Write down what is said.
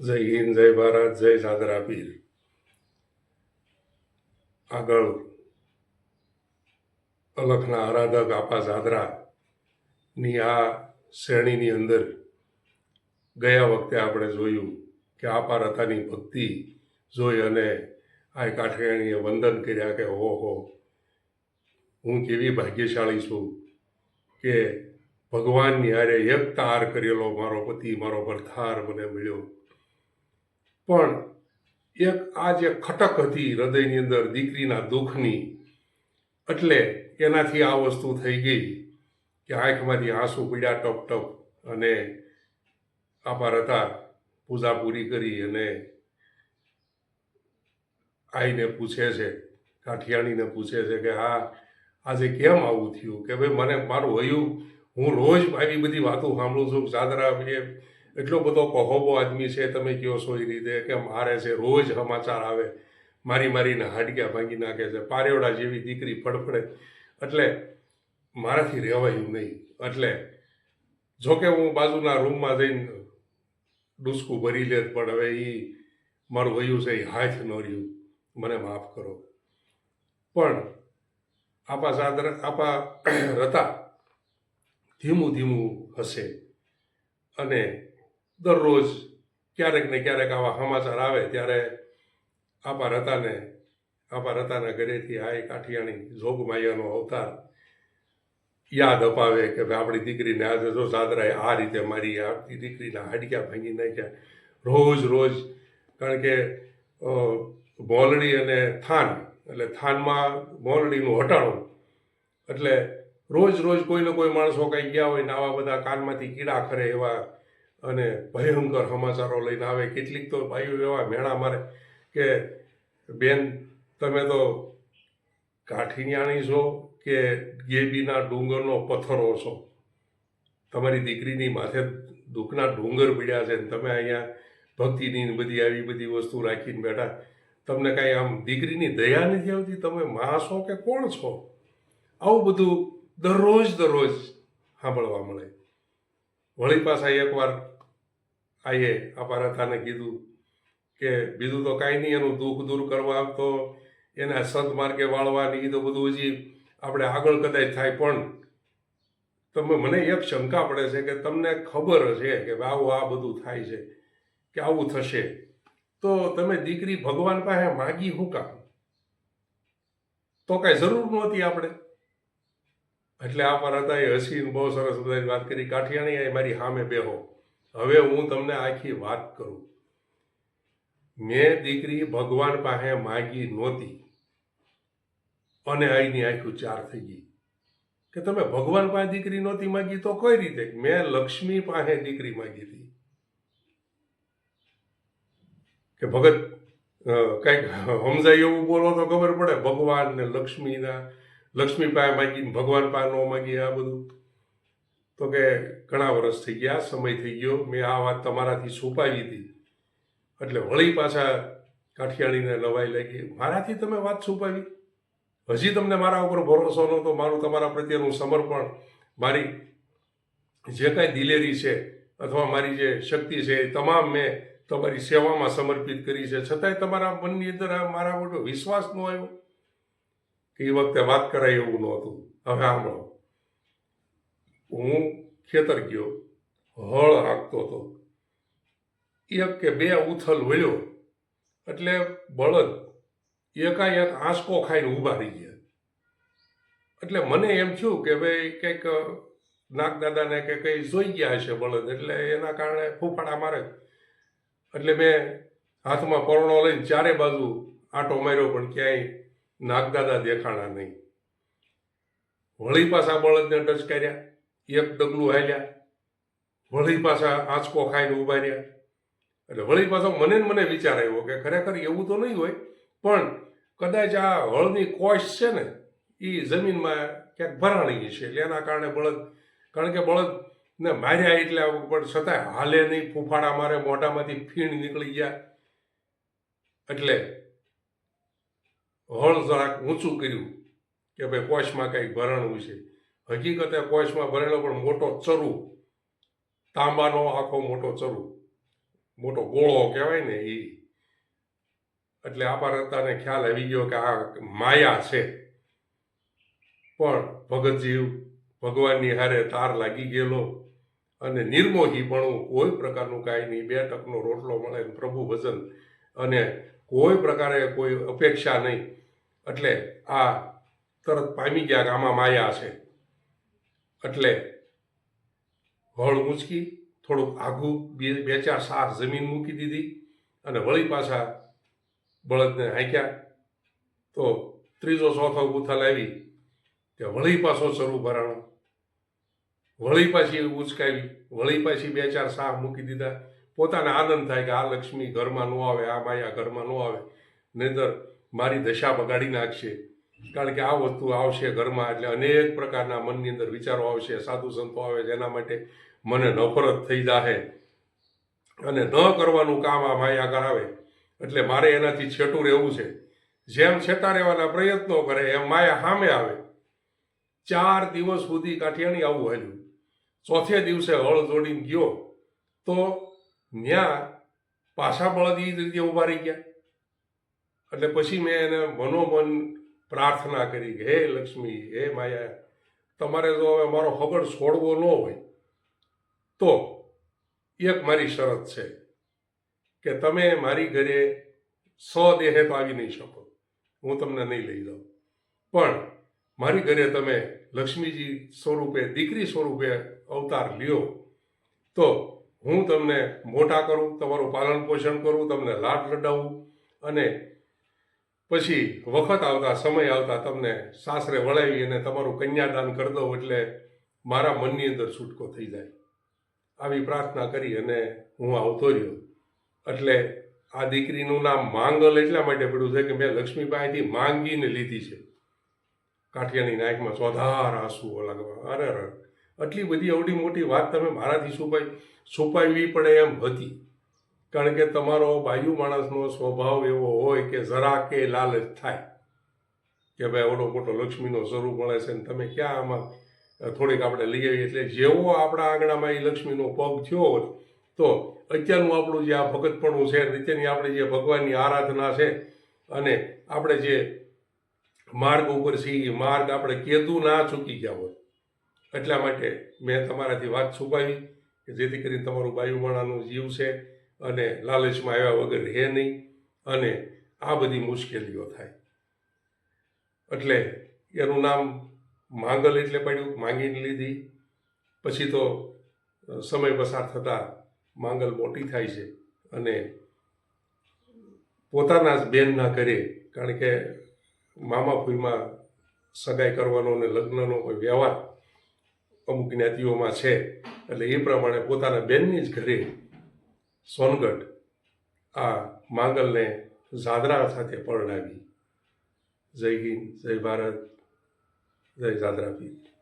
જય હિન્દ, જય ભારત, જય સાદરા પીર આગળ અલખના આરાધક આપા સાદરા ની આ શ્રેણીની અંદર ગયા વખતે આપણે જોયું કે આપા રથાની ભક્તિ જોઈ અને આ કાઠિયાણીએ વંદન કર્યા કે હો હો હું કેવી ભાગ્યશાળી છું કે ભગવાનની હારે એક તાર કરેલો મારો પતિ, મારો ભરથાર મને મળ્યો. પણ એક આ જે ખટક હતી હૃદયની અંદર દીકરીના દુઃખની, એટલે એનાથી આ વસ્તુ થઈ ગઈ કે આંખમાંથી આંસુ પીડ્યા ટપ ટપ અને આભાર હતા પૂજા પૂરી કરી અને આઈને પૂછે છે, કાઠિયાણીને પૂછે છે કે હા, આજે કેમ આવું થયું? કે ભાઈ મને મારું હયું હું રોજ આવી બધી વાતો સાંભળું છું, સાદરા એ એટલો બધો કહોબો આદમી છે, તમે કહો છો એ રીતે કે મારે છે રોજ સમાચાર આવે, મારી મારીને હાડક્યા ભાંગી નાખે છે, પારેવડા જેવી દીકરી ફડફડે. એટલે મારાથી રહેવાયું નહીં. એટલે જોકે હું બાજુના રૂમમાં જઈને ડૂસકું ભરી લેત, પણ હવે એ મારું વયું છે એ હાથ ન રહ્યું. મને માફ કરો. પણ આપા સાદર આપા રતા ધીમું ધીમું હશે. અને દરરોજ ક્યારેક ને ક્યારેક આવા સમાચાર આવે ત્યારે આપા રતાને, આપા રતાના ઘરેથી આ એક કાઠિયાણી જોગમાયાનો અવતાર યાદ અપાવે કે ભાઈ આપણી દીકરીને આજે જો સાદરાએ આ રીતે મારી આપણી દીકરીના હાડક્યા ભાંગી નાખ્યા. રોજ રોજ કારણ કે મોલડી અને થાન, એટલે થાનમાં મોલડીનું હટાણું એટલે રોજ રોજ કોઈ ને કોઈ માણસો કંઈ ગયા હોય ને આવા બધા કાનમાંથી કીડા ખરે એવા અને ભયંકર સમાચારો લઈને આવે. કેટલીક તો ભાઈઓ એવા મેણા મારે કે બેન, તમે તો કાઠિયાણી છો કે ગેબીના ડુંગરનો પથ્થરો છો તમારી દીકરીની માથે દુઃખના ડુંગર પીડ્યા છે ને તમે અહીંયા ભક્તિની બધી આવી બધી વસ્તુ રાખીને બેઠા. તમને કાંઈ આમ દીકરીની દયા નથી આવતી? તમે મા છો કે કોણ છો? આવું બધું દરરોજ દરરોજ સાંભળવા મળે. વળી પાછા એકવાર આઈએ અપારથાને કીધું કે બીજું તો કાંઈ નહીં, એનું દુઃખ દૂર કરવા તો એના સદમાર્ગે વાળવાની એ તો બધું હજી આપણે આગળ કદાચ થાય, પણ તમે મને એક શંકા પડે છે કે તમને ખબર છે કે આવું આ બધું થાય છે, કે આવું થશે. તો તમે દીકરી ભગવાન પાસે માગી હું કામ? તો કાંઈ જરૂર નહોતી આપણે. એટલે આ પર હતા એ હસીને બહુ સરસ બધાની વાત કરી, કાઠિયાણી મારી સામે બેહો. હવે હું તમને આખી વાત કરું. મેં દીકરી ભગવાન પાસે માગી નહોતી. અને અહીંની આખું ચાર થઈ ગઈ. કે તમે ભગવાન પાસે દીકરી નહોતી માગી તો કઈ રીતે? મેં લક્ષ્મી પાસે દીકરી માગી હતી. કે ભગત કંઈક સમજાય એવું બોલો તો ખબર પડે. ભગવાન ને લક્ષ્મીના, લક્ષ્મી પાસે માગી ભગવાન પાસે ન માગી આ બધું. તો કે ઘણા વર્ષ થઈ ગયા, સમય થઈ ગયો. મેં આ વાત તમારાથી છુપાવી હતી એટલે વળી પાછા કાઠિયાણીને લવાઈ લાગી. મારાથી તમે વાત છુપાવી હજી તમને મારા ઉપર ભરોસો નહોતો. મારું તમારા પ્રત્યેનું સમર્પણ, મારી જે કાંઈ દિલેરી છે અથવા મારી જે શક્તિ છે એ તમામ મેં તમારી સેવામાં સમર્પિત કરી છે. છતાંય તમારા મનની અંદર મારા મોટો વિશ્વાસ ન આવ્યો? કે એ વખતે વાત કરાય એવું નહોતું. હવે સાંભળો હું ખેતર ગયો, હળ હાંકતો હતો. એક કે બે ઉથલ વળ્યો, એટલે બળદ એકાએક આંસકો ખાઈને ઊભા રહી ગયા. એટલે મને એમ થયું કે ભાઈ કંઈક નાગદાદાને કે કંઈ જોઈ ગયા હશે બળદ, એટલે એના કારણે ફૂફાડા મારે. એટલે મેં હાથમાં પરણો લઈને ચારે બાજુ આંટો માર્યો, પણ ક્યાંય નાગદાદા દેખાણા નહીં. વળી પાછા બળદને ટચકાર્યા એક ડગલું હાલ્યા. વળી પાછા આંચકો ખાઈને ઊભા રહ્યા. એટલે વળી પાછો મને મને વિચાર આવ્યો કે ખરેખર એવું તો નહીં હોય, પણ કદાચ આ હળની કોશ છે ને, એ જમીનમાં ક્યાંક ભરાણી છે. એટલે એના કારણે બળદ, કારણ કે બળદ ને માર્યા એટલે પણ છતાંય હાલે નહીં, ફૂફાડા મારે, મોઢામાંથી ફીણ નીકળી ગયા. એટલે હળ જરાક ઊંચું કર્યું કે ભાઈ કોશમાં કંઈક ભરણું છે. હકીકતે કોઈસમાં ભરેલો પણ મોટો ચરુ, તાંબાનો આખો મોટો ચરુ, મોટો ગોળો કહેવાય ને એ એટલે આપારતાને ખ્યાલ આવી ગયો કે આ માયા છે. પણ ભગતજીવ ભગવાનની હારે તાર લાગી ગયેલો અને નિર્મોહીપણું કોઈ પ્રકારનું કાંઈ નહીં, બે ટકનો રોટલો મળે પ્રભુ ભજન અને કોઈ પ્રકારે કોઈ અપેક્ષા નહીં. એટલે આ તરત પામી ગયા કે આમાં માયા છે. એટલે હળ ઊંચકી થોડુંક આઘું, બે બે, ચાર સાર જમીન મૂકી દીધી અને વળી પાછા બળદને હાંક્યા. તો ત્રીજો ચોથો ગુથલ આવી કે વળી પાછો ચરુ ભરાણો. વળી પાછી ઉચકાવી, વળી પાછી બે, ચાર સાર મૂકી દીધા. પોતાને આનંદ થાય કે આ લક્ષ્મી ઘરમાં ન આવે, આ માયા ઘરમાં ન આવે. નહીંતર મારી દશા બગાડી નાખશે. કારણ કે આ વસ્તુ આવશે ઘરમાં એટલે અનેક પ્રકારના મનની અંદર વિચારો આવશે, સાધુ સંતો આવે જેના માટે મને નફરત થઈ જાહે. અને ન કરવાનું કામ આ માયા કરાવે એટલે મારે એનાથી છેટું રહેવું છે. જેમ છેટા રહેવાના પ્રયત્નો કરે, એમ માયા સામે આવે. ચાર દિવસ સુધી કાઠિયાણી આવું હાલ્યું. ચોથે દિવસે હળ જોડીને ગયો. તો ત્યાં પાછા બળદ એ રીતે ઊભા રહી ગયા. એટલે પછી મેં એને મનોમન પ્રાર્થના કરી કે, હે લક્ષ્મી, હે માયા, તમારે જો હવે મારો હગડ છોડવો ન હોય, તો એક મારી શરત છે કે તમે મારી ઘરે સ્વદેહે તો આવી નહીં શકો. હું તમને નહીં લઈ જાઉં. પણ મારી ઘરે તમે લક્ષ્મીજી સ્વરૂપે, દીકરી સ્વરૂપે અવતાર લ્યો, તો હું તમને મોટા કરું, તમારું પાલન પોષણ કરું, તમને લાડ લડાવું અને પછી વખત આવતા, સમય આવતા તમને સાસરે વળાવી અને તમારું કન્યાદાન કરી દઉં એટલે મારા મનની અંદર છૂટકો થઈ જાય. આવી પ્રાર્થના કરી અને હું આવતો રહ્યો. એટલે આ દીકરીનું નામ માંગલ એટલા માટે પડ્યું છે કે મેં લક્ષ્મીબાઈથી માંગીને લીધી છે. કાઠિયાની નાયકમાં ચોધાર આંસુઓ લાગવા. અરે અરે. આટલી બધી અવડી મોટી વાત તમે મારાથી છુપાઈ છુપાવવી પડે એમ હતી. કારણ કે તમારો બાયુ માણસનો સ્વભાવ એવો હોય કે જરા કે લાલચ થાય કે ભાઈ ઓલો મોટો લક્ષ્મીનો સ્વરૂપ મળે છે ને તમે ક્યાં આમાં થોડીક આપણે લઈ આવીએ? એટલે જેવો આપણા આંગણામાં એ લક્ષ્મીનો પગ થયો હોય તો અત્યારનું આપણું જે આ ભગતપણું છે નીચેની આપણે જે ભગવાનની આરાધના છે અને આપણે જે માર્ગ ઉપર છીએ એ માર્ગ આપણે કેદું ના ચૂકી ગયા હોય એટલા માટે મેં તમારાથી વાત છુપાવી કે જેથી કરીને તમારું બાયુમાણાનું જીવ છે અને લાલચમાં આવ્યા વગર રહે નહીં અને આ બધી મુશ્કેલીઓ થાય. એટલે એનું નામ માંગલ એટલે પડ્યું માંગીને લીધી. પછી તો સમય પસાર થતાં માંગલ મોટી થાય છે અને પોતાના જ બેનના ઘરે, કારણ કે મામા ફૂઈમાં સગાઈ કરવાનો અને લગ્નનો કોઈ વ્યવહાર અમુક જ્ઞાતિઓમાં છે. એટલે એ પ્રમાણે પોતાના બેનની જ ઘરે સોનગઢ આ માંગલને ઝાદરા સાથે પરણાવી. જય હિન્દ જય ભારત જય ઝાદરા પીર.